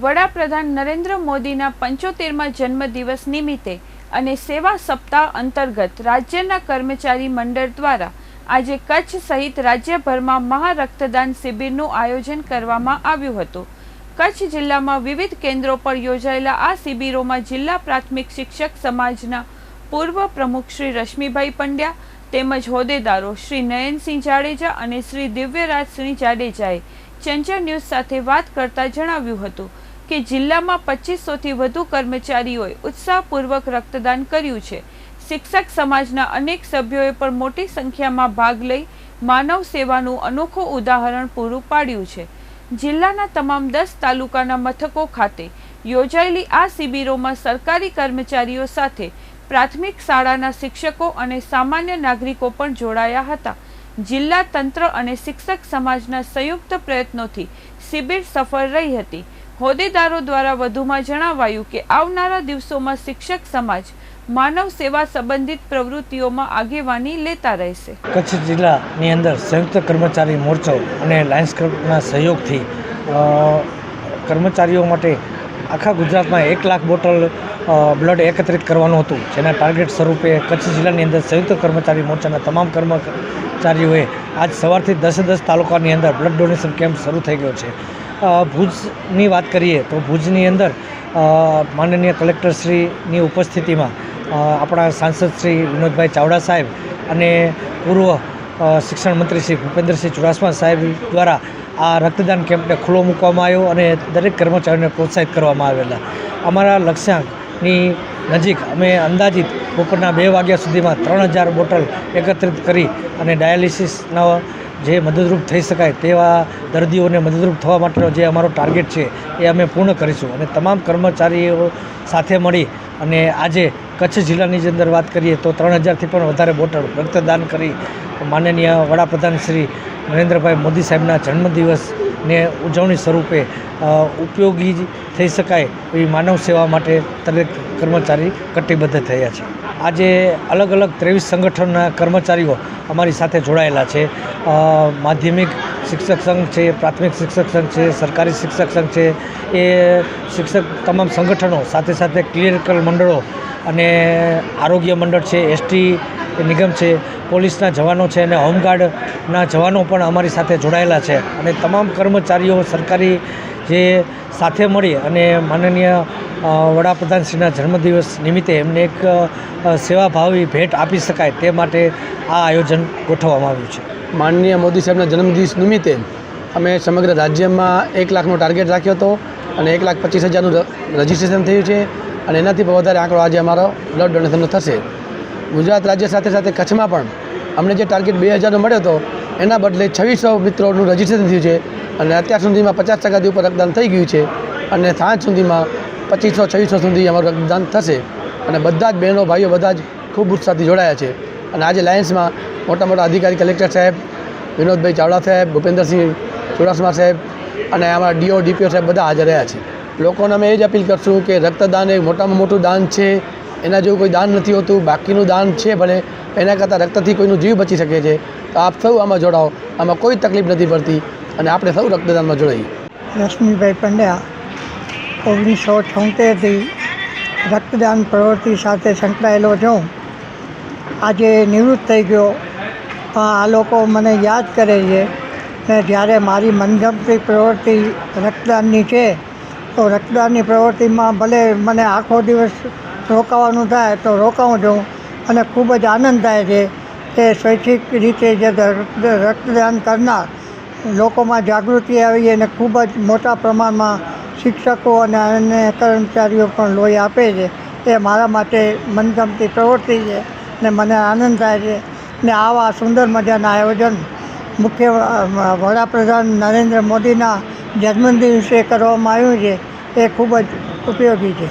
વડાપ્રધાન નરેન્દ્ર મોદીના પંચોતેરમાં જન્મદિવસ નિમિત્તે અને સેવા સપ્તાહ અંતર્ગત રાજ્યના કર્મચારી મંડળ દ્વારા આજે કચ્છ સહિત રાજ્યભરમાં મહા રક્તદાન શિબિરનું આયોજન કરવામાં આવ્યું હતું. કચ્છ જિલ્લામાં વિવિધ કેન્દ્રો પર યોજાયેલા આ શિબિરોમાં જિલ્લા પ્રાથમિક શિક્ષક સમાજના પૂર્વ પ્રમુખ શ્રી રશ્મિભાઈ પંડ્યા તેમજ હોદ્દેદારો શ્રી નયનસિંહ જાડેજા અને શ્રી દિવ્યરાજસિંહ જાડેજાએ ચંચળ ન્યૂઝ સાથે વાત કરતા જણાવ્યું હતું. કે જિલ્લામાં પચીસોથી વધુ કર્મચારીઓએ ઉત્સાહપૂર્વક રક્તદાન કર્યું છે. શિક્ષક સમાજના અનેક સભ્યોએ પણ મોટી સંખ્યામાં ભાગ લઈ માનવ સેવાનું અનોખું ઉદાહરણ પૂરું પાડ્યું છે. જિલ્લાના તમામ દસ તાલુકાના મથકો ખાતે યોજાયેલી આ શિબિરોમાં સરકારી કર્મચારીઓ સાથે પ્રાથમિક શાળાના શિક્ષકો અને સામાન્ય નાગરિકો પણ જોડાયા હતા. જિલ્લા તંત્ર અને શિક્ષક સમાજના સંયુક્ત પ્રયત્નોથી શિબિર સફળ રહી હતી. હોદ્દેદારો દ્વારા વધુમાં જણાવાયું કે આવનારા દિવસોમાં શિક્ષક સમાજ માનવ સેવા સંબંધિત પ્રવૃત્તિઓમાં આગેવાની લેતા રહેશે. કચ્છ જિલ્લાની અંદર સંયુક્ત કર્મચારી મોરચો અને લાયન્સ ક્લબના સહયોગથી કર્મચારીઓ માટે આખા ગુજરાતમાં એક લાખ બોટલ બ્લડ એકત્રિત કરવાનું હતું. જેના ટાર્ગેટ સ્વરૂપે કચ્છ જિલ્લાની અંદર સંયુક્ત કર્મચારી મોરચાના તમામ કર્મચારીઓએ આજ સવારથી દસે દસ તાલુકાની અંદર બ્લડ ડોનેશન કેમ્પ શરૂ થઈ ગયો છે. ભુજની વાત કરીએ તો ભુજની અંદર માનનીય કલેક્ટરશ્રીની ઉપસ્થિતિમાં આપણા સાંસદ શ્રી વિનોદભાઈ ચાવડા સાહેબ અને પૂર્વ શિક્ષણ મંત્રી શ્રી ભૂપેન્દ્રસિંહ ચુડાસમા સાહેબ દ્વારા આ રક્તદાન કેમ્પને ખુલ્લો મૂકવામાં આવ્યો અને દરેક કર્મચારીઓને પ્રોત્સાહિત કરવામાં આવેલા. અમારા લક્ષ્યાંકની નજીક અમે અંદાજિત બપોરના બે વાગ્યા સુધીમાં ત્રણ હજાર બોટલ એકત્રિત કરી અને ડાયાલિસિસના જે મદદરૂપ થઈ શકાય તેવા દર્દીઓને મદદરૂપ થવા માટેનો જે અમારો ટાર્ગેટ છે એ અમે પૂર્ણ કરીશું. અને તમામ કર્મચારીઓ સાથે મળી અને આજે કચ્છ જિલ્લાની જ અંદર વાત કરીએ તો ત્રણ હજારથી પણ વધારે બોટલ રક્તદાન કરી માનનીય વડાપ્રધાન શ્રી નરેન્દ્રભાઈ મોદી સાહેબના જન્મદિવસને ઉજવણી સ્વરૂપે ઉપયોગી થઈ શકાય એવી માનવ સેવા માટે દરેક કર્મચારી કટિબદ્ધ થયા છે. આજે અલગ અલગ ત્રેવીસ સંગઠનના કર્મચારીઓ અમારી સાથે જોડાયેલા છે. માધ્યમિક શિક્ષક સંઘ છે, પ્રાથમિક શિક્ષક સંઘ છે, સરકારી શિક્ષક સંઘ છે. એ શિક્ષક તમામ સંગઠનો સાથે સાથે ક્લિનિકલ મંડળો અને આરોગ્ય મંડળ છે, એસટી નિગમ છે, પોલીસના જવાનો છે અને હોમગાર્ડના જવાનો પણ અમારી સાથે જોડાયેલા છે. અને તમામ કર્મચારીઓ સરકારી જે સાથે મળી અને માનનીય વડાપ્રધાનશ્રીના જન્મદિવસ નિમિત્તે એમને એક સેવાભાવી ભેટ આપી શકાય તે માટે આ આયોજન ગોઠવવામાં આવ્યું છે. માનનીય મોદી સાહેબના જન્મદિવસ નિમિત્તે અમે સમગ્ર રાજ્યમાં એક લાખનો ટાર્ગેટ રાખ્યો હતો અને એક લાખ પચીસ હજારનું રજિસ્ટ્રેશન થયું છે અને એનાથી વધારે આંકડો આજે અમારો બ્લડ ડોનેશનનો થશે. ગુજરાત રાજ્ય સાથે સાથે કચ્છમાં પણ અમને જે ટાર્ગેટ બે હજારનો મળ્યો હતો એના બદલે છવ્વીસો મિત્રોનું રજિસ્ટ્રેશન થયું છે અને અત્યાર સુધીમાં પચાસ ટકાથી ઉપર રક્તદાન થઈ ગયું છે અને સાંજ સુધીમાં પચીસો, છવ્વીસો સુધી અમારું રક્તદાન થશે. અને બધા જ બહેનો, ભાઈઓ બધા જ ખૂબ ઉત્સાહથી જોડાયા છે. અને આજે લાયન્સમાં મોટા મોટા અધિકારી કલેક્ટર સાહેબ, વિનોદભાઈ ચાવડા સાહેબ, ભૂપેન્દ્રસિંહ ચુડાસમા સાહેબ અને અમારા ડીઓ, ડીપીઓ સાહેબ બધા હાજર રહ્યા છે. લોકોને અમે એ જ અપીલ કરશું કે રક્તદાન એ મોટામાં મોટું દાન છે. એના જેવું કોઈ દાન નથી હોતું, બાકીનું દાન છે ભલે, એના કરતાં રક્તથી કોઈનું જીવ બચી શકે છે. તો આપ સૌ આમાં જોડાઓ, આમાં કોઈ તકલીફ નથી પડતી અને આપણે સૌ રક્તદાનમાં જોડાઈએ. રશ્મિભાઈ પંડ્યા, ઓગણીસો છોતેરથી રક્તદાન પ્રવૃત્તિ સાથે સંકળાયેલો છું. આજે નિવૃત્ત થઈ ગયો. પણ આ લોકો મને યાદ કરે છે ને જ્યારે મારી મનગમતી પ્રવૃત્તિ રક્તદાનની છે, તો રક્તદાનની પ્રવૃત્તિમાં ભલે મને આખો દિવસ રોકાવાનું થાય તો રોકાઉં છું. અને ખૂબ જ આનંદ થાય છે કે સ્વૈચ્છિક રીતે જે રક્તદાન કરનાર લોકોમાં જાગૃતિ આવી અને ખૂબ જ મોટા પ્રમાણમાં શિક્ષકો અને અન્ય કર્મચારીઓ પણ લોહી આપે છે. એ મારા માટે મનગમતી પ્રવૃત્તિ છે ને મને આનંદ થાય છે. ને આવા સુંદર મજાના આયોજન મુખ્ય વડાપ્રધાન નરેન્દ્ર મોદીના જન્મદિવસે કરવામાં આવ્યું છે. એ ખૂબ જ ઉપયોગી છે.